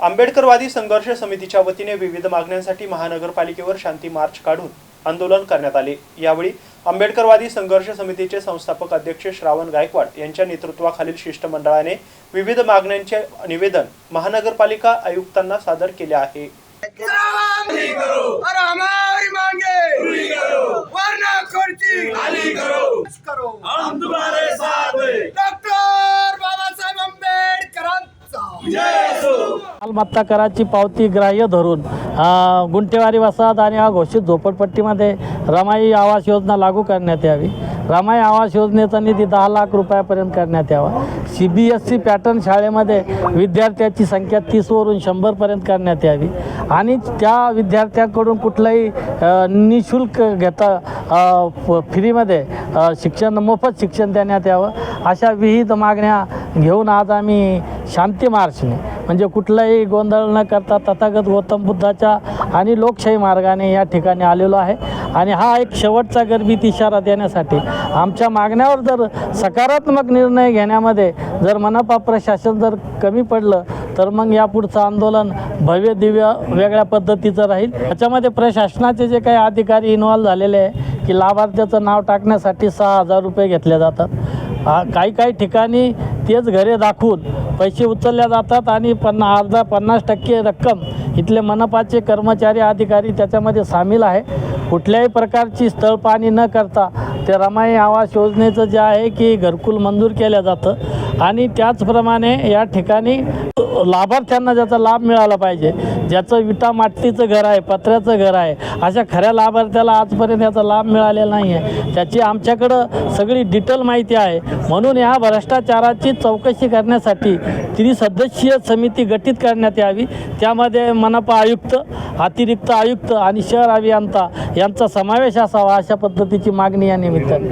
आंबेडकरवादी संघर्ष समितीच्या वतीने विविध मागण्यांसाठी महानगरपालिकेवर शांती मार्च काढून आंदोलन करण्यात आले. यावेळी आंबेडकरवादी संघर्ष समितीचे संस्थापक अध्यक्ष श्रावण गायकवाड यांच्या नेतृत्वाखालील शिष्टमंडळाने विविध मागण्यांचे निवेदन महानगरपालिका आयुक्तांना सादर केले आहे. करो। मालमत्ता कराची पावती ग्राह्य धरून गुंटेवारी गुंठेवारी वसाहत आणि अघोषित झोपडपट्टीमध्ये रमाई आवास योजना लागू करण्यात यावी. रमाई आवास योजनेचा निधी दहा लाख रुपयापर्यंत करण्यात यावा. C B S C pattern शाळेमध्ये विद्यार्थ्याची संख्या तीसवरून शंभरपर्यंत करण्यात यावी. आणि त्या विद्यार्थ्यांकडून कुठलंही निशुल्क घेता फ्रीमध्ये शिक्षण मोफत शिक्षण देण्यात यावं. अशा विविध मागण्या घेऊन आज आम्ही शांती मार्चने. म्हणजे कुठलाही गोंधळ न करता तथागत गौतम बुद्धाच्या आणि लोकशाही मार्गाने या ठिकाणी आलेलो आहे. आणि हा एक शेवटचा गर्भित इशारा देण्यासाठी आमच्या मागण्यावर जर सकारात्मक निर्णय घेण्यामध्ये जर मनपा प्रशासन जर कमी पडलं तर मग यापुढचं आंदोलन भव्य दिव्य वेगळ्या पद्धतीचं राहील. त्याच्यामध्ये प्रशासनाचे जे काही अधिकारी इन्व्हॉल्व झालेले आहे की लाभार्थ्याचं नाव टाकण्यासाठी सहा हजार रुपये घेतले जातात. काही काही ठिकाणी तेच घरे दाखवून पैसे उचलल्या जातात आणि पन्ना अर्धा पन्नास टक्के रक्कम इथले मनपाचे कर्मचारी अधिकारी त्याच्यामध्ये सामील आहे. कुठल्याही प्रकारची स्थळपाणी न करता ते रमाई आवास योजनेचं जे आहे की घरकुल मंजूर केलं जातं. आणि त्याचप्रमाणे या ठिकाणी लाभार्थ्यांना ज्याचा लाभ मिळाला पाहिजे ज्याचं विटा मातीचं घर आहे पत्र्याचं घर आहे अशा खऱ्या लाभार्थ्याला आजपर्यंत याचा लाभ मिळालेला नाही आहे त्याची आमच्याकडं सगळी डिटेल माहिती आहे. म्हणून या भ्रष्टाचाराची चौकशी करण्यासाठी त्रिसदस्यीय समिती गठीत करण्यात यावी. त्यामध्ये मनपा आयुक्त अतिरिक्त आयुक्त आणि शहर अभियंता यांचा समावेश असावा अशा पद्धतीची मागणी या ಆಗುತ್ತೆ